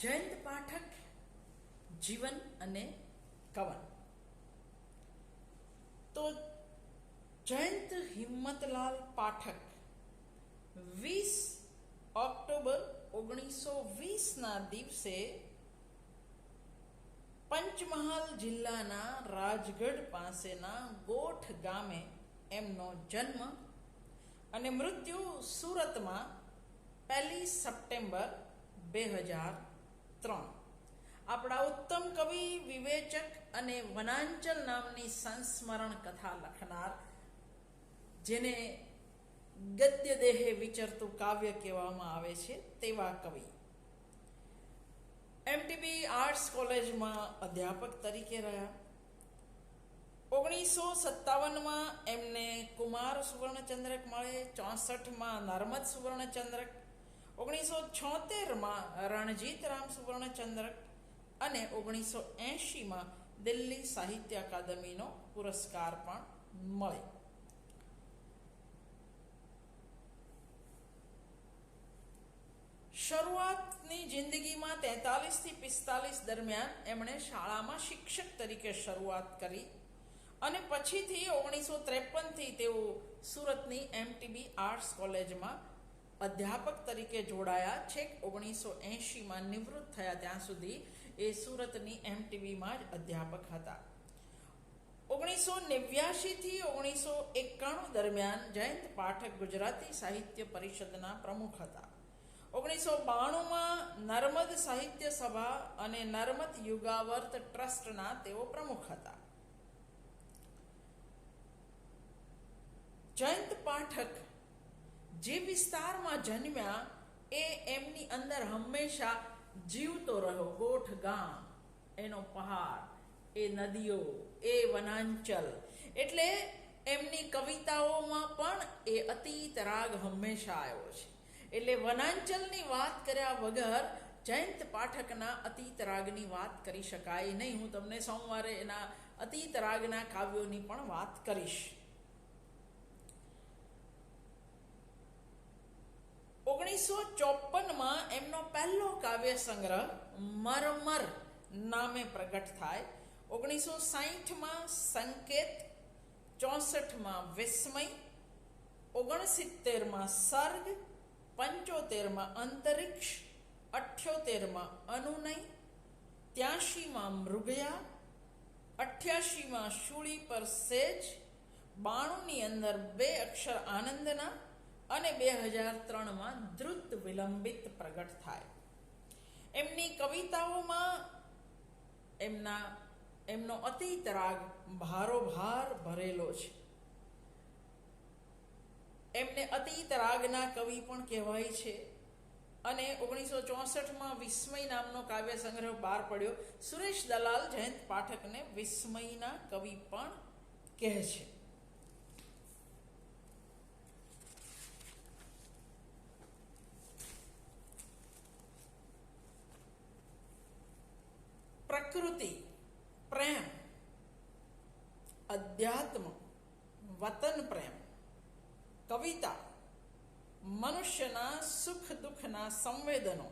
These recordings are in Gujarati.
જયંત પાઠક, જીવન અને કવન. તો જયંત હિંમતલાલ પાઠક, વીસ ઓક્ટોબર ઓગણીસો વીસના દિવસે પંચમહાલ જિલ્લાના રાજગઢ પાસેના ગોઠ ગામે એમનો જન્મ અને મૃત્યુ સુરતમાં પહેલી સપ્ટેમ્બર બે હજાર ત્રણ. આપણા ઉત્તમ કવિ વિવેચક અને વનાંચલ નામની સંસ્મરણ કથા લખનાર, જેને ગદ્ય દેહે વિચરતું કાવ્ય કહેવામાં આવે છે, તેવા કવિ. એમટીબી આર્ટ્સ કોલેજમાં અધ્યાપક તરીકે રહ્યા. ઓગણીસો સત્તાવનમાં એમને કુમાર સુવર્ણચંદ્રક મળે, ચોસઠમાં નર્મદ સુવર્ણચંદ્રક ઓગણીસો છોતેરમાં રણજીત રામ સુવર્ણચંદ્રક અને ઓગણીસો એંશીમાં દિલ્હી સાહિત્ય અકાદમીનો પુરસ્કાર પણ મળે. શરૂઆતની જિંદગીમાં તેતાલીસથી પિસ્તાલીસ દરમિયાન એમણે શાળામાં શિક્ષક તરીકે શરૂઆત કરી અને પછીથી ઓગણીસો ત્રેપનથી તેઓ સુરતની એમટીબી આર્ટ્સ કોલેજમાં અધ્યાપક તરીકે જોડાયા. છેક ઓગણીસો એંશીમાં નિવૃત્ત થયા ત્યાં સુધી એ સુરતની એમટીવીમાં જ અધ્યાપક હતા. ઓગણીસો નેવ્યાશીથી ઓગણીસો એકાણું દરમિયાન જયંત પાઠક ગુજરાતી સાહિત્ય પરિષદના પ્રમુખ હતા. ઓગણીસો બાણુંમાં નર્મદ સાહિત્ય સભા અને નર્મદ યુગાવર્ત ટ્રસ્ટના તેઓ પ્રમુખ હતા. જયંત પાઠક જે વિસ્તારમાં જન્મ્યા, એ એમની અંદર હંમેશા જીવતો રહ્યો. ગોઠ ગામ એનો પહાડ, એ નદીઓ, એ વનાંચલ. એટલે એમની કવિતાઓમાં પણ એ અતીત રાગ હંમેશા આવ્યો છે. એટલે વનાંચલની વાત કર્યા વગર જયંત પાઠકના અતીત રાગની વાત કરી શકાય નહીં. હું તમને સોમવારે એના અતીત રાગના કાવ્યોની પણ વાત કરીશ. ઓગણીસો ચોપનમાં એમનો પહેલો કાવ્ય સંગ્રહ મરમર નામે પ્રગટ થાય. ઓગણીસો સાહીઠમાં સંકેત, ચોસઠમાં વિસ્મય, ઓગણસિત્તેરમાં સર્ગ, પંચોતેરમાં અંતરિક્ષ, અઠ્યોતેરમાં અનુનય ત્યાસીમાં મૃગયા અઠ્યાસીમાં શૂળી પર સેજ, બાણુંની અંદર બે અક્ષર આનંદના અને બે હજાર ત્રણમાં દ્રુત વિલંબિત પ્રગટ થાય. એમની કવિતાઓમાં એમના, એમનો અતીત રાગ ભારોભાર ભરેલો છે. એમને અતીત રાગના કવિ પણ કહેવાય છે. અને ઓગણીસો ચોસઠમાં વિસ્મય નામનો કાવ્ય સંગ્રહ બહાર પડ્યો. સુરેશ દલાલ જયંત પાઠકને વિસ્મયના કવિ પણ કહે છે પ્રકૃતિ પ્રેમ અધ્યાત્મ વતન પ્રેમ કવિતા મનુષ્યના સુખ દુઃખના સંવેદનો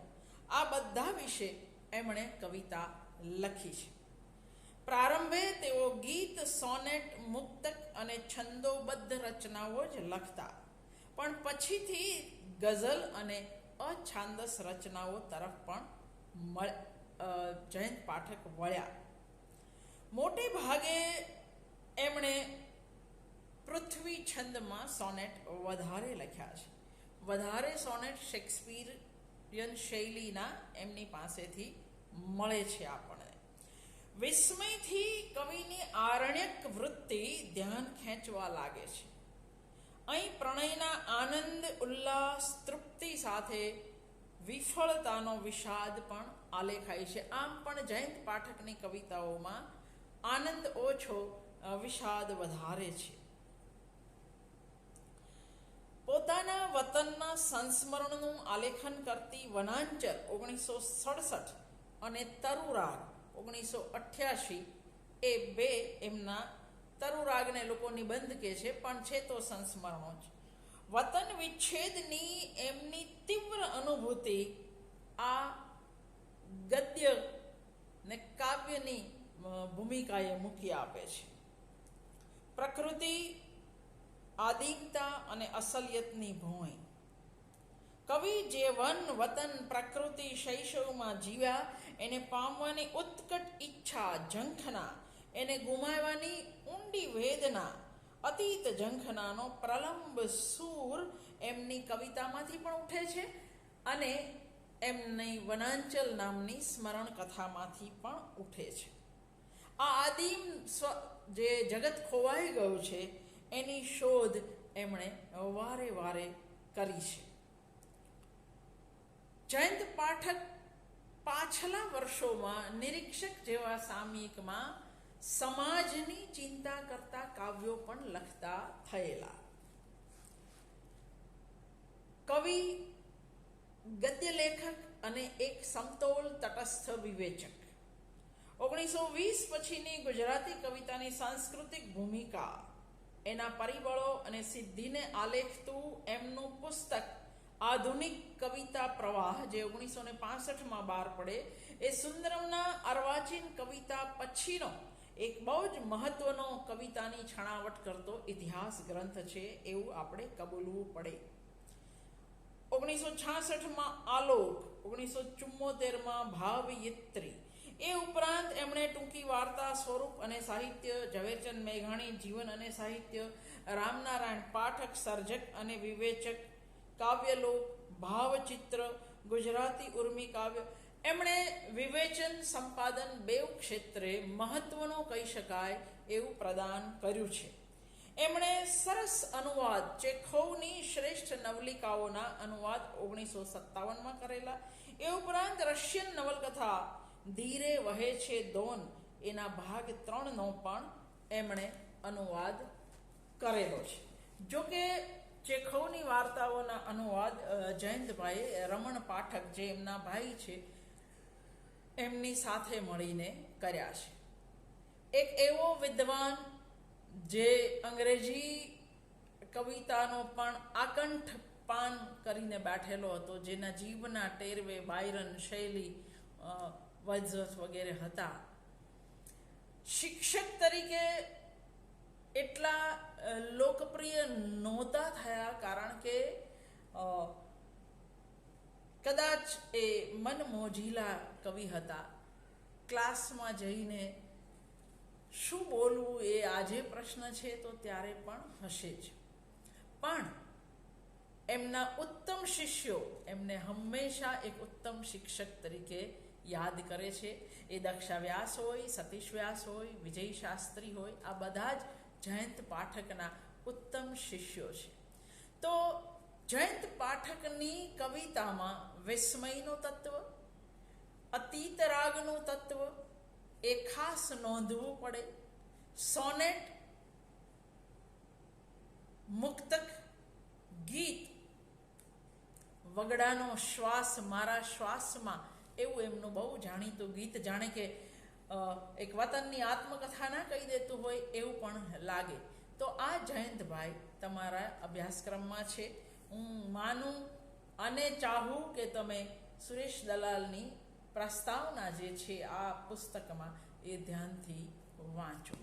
આ બધા વિશે એમણે કવિતા લખી છે પ્રારંભે તેઓ ગીત સોનેટ મુક્તક અને છંદોબદ્ધ રચનાઓ જ લખતા પણ પછીથી ગઝલ અને અછાંદસ રચનાઓ તરફ પણ જયંત પાઠક વળ્યા મોટે ભાગે એમણે પૃથ્વી છંદમાં સોનેટ વધારે લખ્યા છે. વધારે સોનેટ શેક્સપિયન શૈલીના એમની પાસેથી મળે છે આપણને. વિસ્મયથી કવિની આરણ્યક વૃત્તિ ધ્યાન ખેંચવા લાગે છે. અહીં પ્રણયના આનંદ, ઉલ્લાસ, તૃપ્તિ સાથે વિફળતાનો વિષાદ પણ આલેખાય છે. આમ પણ જયંત પાઠકની કવિતાઓમાં આનંદ ઓછો વિષાદ વધારે છે. પોતાના વતનના સંસ્મરણનું આલેખન કરતી વનાંચલ ઓગણીસો સડસઠ અને તરુરાગ ઓગણીસો અઠ્યાસી એ બે એમના તરુરાગને લોકો નિબંધ કહે છે, પણ છે તો સંસ્મરણો જ. વતન વિચ્છેદની એમની તીવ્ર અનુભૂતિ આ ગદ્ય ને કાવ્યની ભૂમિકાએ મૂકી આપે છે. પ્રકૃતિ, આદિકતા અને અસલિયતની ભોંય. કવિ જે વન વતન પ્રકૃતિ શૈશવમાં જીવ્યા, એને પામવાની ઉત્કટ ઈચ્છા ઝંખના, એને ગુમાવવાની ઊંડી વેદના, અતીત ઝંખનાનો પ્રલંબ સૂર એમની કવિતામાંથી પણ ઉઠે છે અને એમની વનાંચલ નામની સ્મરણ કથામાંથી પણ ઉઠે છે. આ આદિમ સ્વ, જે જગત ખોવાઈ ગયું છે, એની શોધ એમણે વારે વારે કરી છે. જયંત પાઠક પાછલા વર્ષોમાં નિરીક્ષક જેવા સામયિકમાં સમાજની ચિંતા કરતા કાવ્યો પણ લખતા થયેલા. કવિ ગદ્ય લેખક અને એક સમતોલ તટસ્થ વિવેચક. ઓગણીસો વીસ પછીની ગુજરાતી કવિતાની સાંસ્કૃતિક ભૂમિકા. એના પરિબળો અને સિદ્ધિને આલેખતું એમનું પુસ્તક, આધુનિક કવિતા પ્રવાહ, જે ઓગણીસો ને પાસઠમાં બહાર પડે, એ સુંદરમના અર્વાચીન કવિતા પછીનો એક બહુ જ મહત્વનો કવિતાની છણાવટ કરતો ઇતિહાસ ગ્રંથ છે એવું આપણે કબૂલવું પડે. ઓગણીસો છાસઠમાં આલોક, ઓગણીસો ચુમ્મોતેરમાં ભાવયિત્રી એ ઉપરાંત એમણે ટૂંકી વાર્તા, સ્વરૂપ અને સાહિત્ય, ઝવેરચંદ મેઘાણી, જીવન અને સાહિત્ય, રામનારાયણ, પાઠક, સર્જક અને વિવેચક, કાવ્યલોક, ભાવચિત્ર, ગુજરાતી ઉર્મી કાવ્ય. એમણે વિવેચન સંપાદન બેઉ ક્ષેત્રે મહત્વનો કહી શકાય એવું પ્રદાન કર્યું છે. એમણે સરસ અનુવાદ ચેખોવની શ્રેષ્ઠ નવલિકાઓના અનુવાદ ઓગણીસો સત્તાવનમાં કરેલા. એ ઉપરાંત રશિયન નવલકથા ધીરે વહે છે દોન. એના ભાગ ત્રણનો પણ એમણે અનુવાદ કરેલો છે. જોકે ચેખવની વાર્તાઓના અનુવાદ જયંતભાઈ રમણ પાઠક જે એમના ભાઈ છે, એમની સાથે મળીને કર્યા છે. એક એવો વિદ્વાન જે અંગ્રેજી કવિતાનો પણ આકંઠ પાન કરીને બેઠેલો હતો, જેના જીવના ટેરવે બાયરન શૈલી અ, વગેરે હતા. શિક્ષક તરીકે એટલા લોકપ્રિય નહોતા થયા કારણ કે કદાચ એ મનમોજીલા કવિ હતા. ક્લાસમાં જઈને શું બોલવું એ આજે પ્રશ્ન છે તો ત્યારે પણ હશે જ. પણ એમના ઉત્તમ શિષ્યો એમને હંમેશા એક ઉત્તમ શિક્ષક તરીકે યાદ કરે છે. એ દક્ષા વ્યાસ હોય સતીશ વ્યાસ હોય વિજય શાસ્ત્રી હોય, આ બધા જ જયંત પાઠકના ઉત્તમ શિષ્યો છે. તો જયંત પાઠકની કવિતામાં વિસ્મયનું તત્વ, અતીત રાગનું તત્વ, એ ખાસ નોંધવું પડે. સોનેટ, મુક્તક, ગીત, વગડાનો શ્વાસ મારા શ્વાસમાં એવું એમનું બહુ જાણીતું ગીત જાણે કે એક વતનની આત્મકથા ના કહી દેતું હોય એવું પણ લાગે. તો આ જયંતભાઈ તમારા અભ્યાસક્રમમાં છે. હું માનું અને ચાહું કે તમે સુરેશ દલાલની પ્રસ્તાવના જે છે આ પુસ્તકમાં એ ધ્યાનથી વાંચો.